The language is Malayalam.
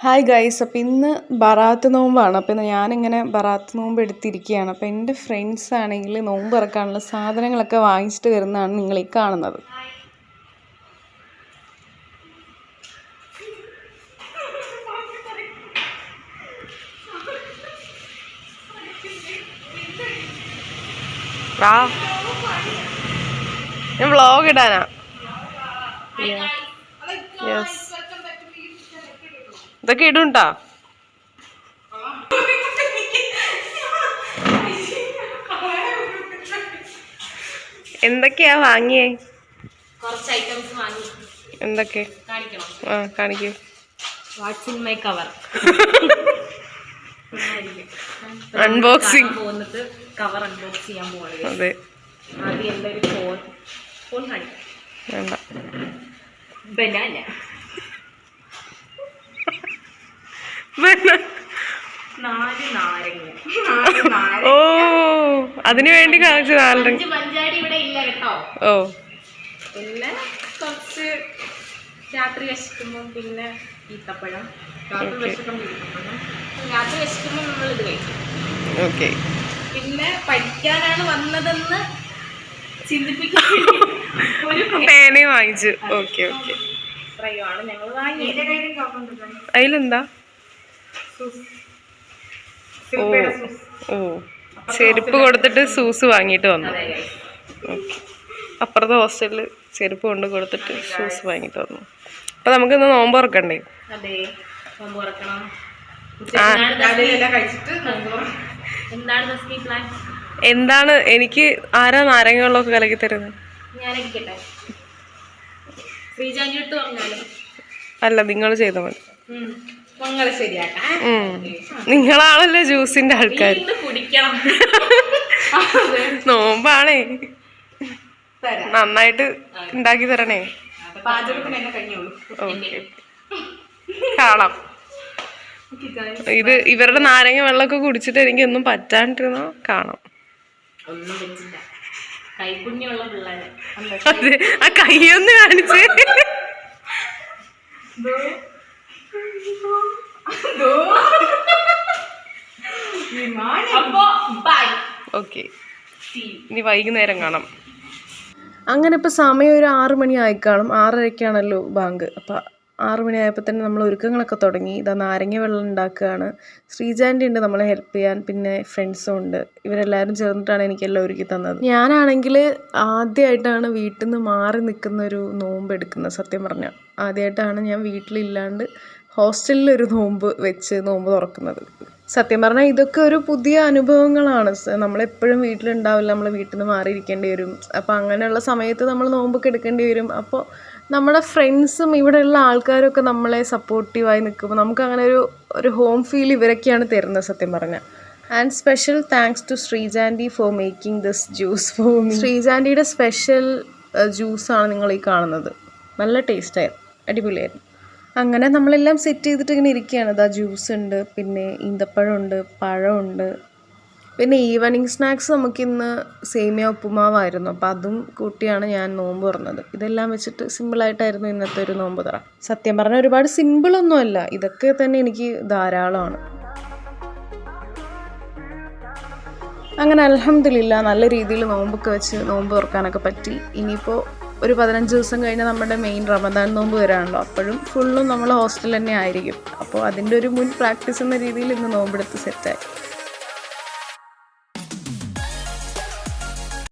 ഹായ് ഗൈസ് അപ്പോൾ ഇന്ന് ബറാത്ത് നോമ്പാണ്. അപ്പോൾ ഞാനിങ്ങനെ ബറാത്ത് നോമ്പ് എടുത്തിരിക്കുകയാണ്. അപ്പോൾ എന്റെ ഫ്രണ്ട്സ് ആണെങ്കിൽ നോമ്പ് ഇറക്കാനുള്ള സാധനങ്ങളൊക്കെ വാങ്ങിച്ചിട്ട് വരുന്നതാണ് നിങ്ങൾ ഈ കാണുന്നത്. വാ. ഞാൻ വ്ളോഗ് ഇടാനാ. യെസ് ഇതൊക്കെ ഇടുണ്ടാ എന്തൊക്കെയാ വാങ്ങിയേ? എന്തൊക്കെ? ആ കാണിക്കൂ. അൺബോക്സിംഗ് കവർ അൺബോക്സ് ചെയ്യാൻ അതെ. ആദ്യം എന്റെ ഒരു ഫോൺ ഫോൺ കാണിക്കാം. വേണ്ട. ബനാന വേണ്ട. നാല് നാരങ്ങ ഓ അതിനു വേണ്ടി കാണിച്ചു നാലരങ്ങ പഞ്ചാരി ഇവിടെ ഇല്ല കേട്ടോ. ഓ. പിന്നെ കുറച്ച് രാത്രി വിശക്കുമ്പോൾ പിന്നെ ഈത്തപ്പഴം. രാത്രി. വിശക്കുമ്പോൾ ഈത്തപ്പഴം. രാത്രി വിശക്കുമ്പോൾ നമ്മൾ ഇത് കഴിക്കും. ഓക്കെ. പിന്നെ പഠിക്കാനാണ് വന്നതെന്ന് ചിന്തിപ്പിക്കാൻ ഒരു പേനയും വാങ്ങിച്ചു. Okay okay. അതിലെന്താ? ഓ ഓ. ചെരുപ്പ് കൊടുത്തിട്ട് സൂസ് വാങ്ങിയിട്ട് വന്നു. ഓക്കെ. അപ്പുറത്തെ ഹോസ്റ്റലിൽ ചെരുപ്പ് കൊണ്ട് കൊടുത്തിട്ട് ഷൂസ് വാങ്ങിയിട്ട് വന്നു. അപ്പം നമുക്കിന്ന് നോമ്പ് തുറക്കണ്ടേ? അതെ നോമ്പ് ഉറക്കണ്ടേ. എന്താണ് ദസ്മി? പ്ലാൻ എന്താണ് എനിക്ക് ആരാ നാരങ്ങ വെള്ളമൊക്കെ കലക്കി തരുന്നത് അല്ല നിങ്ങൾ ചെയ്താൽ മതി. നിങ്ങളാണല്ലോ ജ്യൂസിന്റെ ആൾക്കാർ നോമ്പാണേ. നന്നായിട്ട് ഉണ്ടാക്കി തരണേ. കാണാം. ഇത് ഇവരുടെ നാരങ്ങ വെള്ളമൊക്കെ കുടിച്ചിട്ട് എനിക്ക് ഒന്നും പറ്റാണ്ടിരുന്നോ കാണാം. ഒന്നും ആ കൈ ഒന്ന് കാണിച്ചേ ആ കൈയൊന്ന് കാണിച്ച് അപ്പോ ബൈ ഓക്കെ. ഇനി വൈകുന്നേരം കാണാം. അങ്ങനെ ഇപ്പോൾ സമയം ഒരു ആറ് മണി ആയിക്കാണും. കാണും ആറരയ്ക്കാണല്ലോ ബാങ്ക്. അപ്പോൾ ആറ് മണിയായപ്പോൾ തന്നെ നമ്മൾ ഒരുക്കങ്ങളൊക്കെ തുടങ്ങി. ഇതാ നാരങ്ങ വെള്ളം ഉണ്ടാക്കുകയാണ്. ശ്രീജാന്റെ ഉണ്ട് നമ്മളെ ഹെൽപ്പ് ചെയ്യാൻ. പിന്നെ ഫ്രണ്ട്സും ഉണ്ട്. ഇവരെല്ലാവരും ചേർന്നിട്ടാണ് എനിക്കെല്ലാം ഒരുക്കി തന്നത്. ഞാനാണെങ്കിൽ ആദ്യമായിട്ടാണ് വീട്ടിൽ നിന്ന് മാറി നിൽക്കുന്ന ഒരു നോമ്പ് എടുക്കുന്നത് സത്യം പറഞ്ഞാൽ. ആദ്യമായിട്ടാണ് ഞാൻ വീട്ടിലില്ലാണ്ട് ഹോസ്റ്റലിൽ ഒരു നോമ്പ് വെച്ച് നോമ്പ് തുറക്കുന്നത്. സത്യം പറഞ്ഞാൽ ഇതൊക്കെ ഒരു പുതിയ അനുഭവങ്ങളാണ്. നമ്മളെപ്പോഴും വീട്ടിലുണ്ടാവില്ല നമ്മൾ വീട്ടിൽ നിന്ന് മാറിയിരിക്കേണ്ടി വരും. അപ്പോൾ അങ്ങനെയുള്ള സമയത്ത് നമ്മൾ നോമ്പൊക്കെ എടുക്കേണ്ടി വരും. അപ്പോൾ നമ്മുടെ ഫ്രണ്ട്സും ഇവിടെയുള്ള ആൾക്കാരൊക്കെ നമ്മളെ സപ്പോർട്ടീവായി നിൽക്കുമ്പോൾ നമുക്ക് അങ്ങനെ ഒരു ഒരു ഹോം ഫീൽ ഇവരൊക്കെയാണ് തരുന്നത് സത്യം പറഞ്ഞാൽ and special thanks to Sreeja aunty for making this juice for me ശ്രീജാൻഡിയുടെ special ജ്യൂസാണ് നിങ്ങൾ ഈ കാണുന്നത്. നല്ല ടേസ്റ്റായിരുന്നു അടിപൊളിയായിരുന്നു. അങ്ങനെ നമ്മളെല്ലാം സെറ്റ് ചെയ്തിട്ട് ഇങ്ങനെ ഇരിക്കുകയാണ്. ഇതാ ജ്യൂസ് ഉണ്ട് പിന്നെ ഈന്തപ്പഴമുണ്ട് പഴമുണ്ട്. പിന്നെ ഈവനിങ് സ്നാക്സ് നമുക്കിന്ന് സേമിയ ഉപ്പുമാവായിരുന്നു. അപ്പോൾ അതും കൂട്ടിയാണ് ഞാൻ നോമ്പ് തുറന്നത്. ഇതെല്ലാം വെച്ചിട്ട് സിമ്പിളായിട്ടായിരുന്നു ഇന്നത്തെ ഒരു നോമ്പ് തുറ. സത്യം പറഞ്ഞാൽ ഒരുപാട് സിമ്പിളൊന്നുമല്ല ഇതൊക്കെ തന്നെ എനിക്ക് ധാരാളമാണ്. അങ്ങനെ അലഹമില്ല നല്ല രീതിയിൽ നോമ്പൊക്കെ വെച്ച് നോമ്പ് തുറക്കാനൊക്കെ പറ്റി. ഇനിയിപ്പോൾ ഒരു പതിനഞ്ച് ദിവസം കഴിഞ്ഞ് നമ്മുടെ മെയിൻ റമദാൻ നോമ്പ് വരാണല്ലോ. അപ്പോഴും ഫുള്ളും നമ്മൾ ഹോസ്റ്റലിൽ തന്നെ ആയിരിക്കും. അപ്പോൾ അതിന്റെ ഒരു മുൻ പ്രാക്ടീസ് എന്ന രീതിയിൽ ഇന്ന് നോമ്പെടുത്ത് സെറ്റായി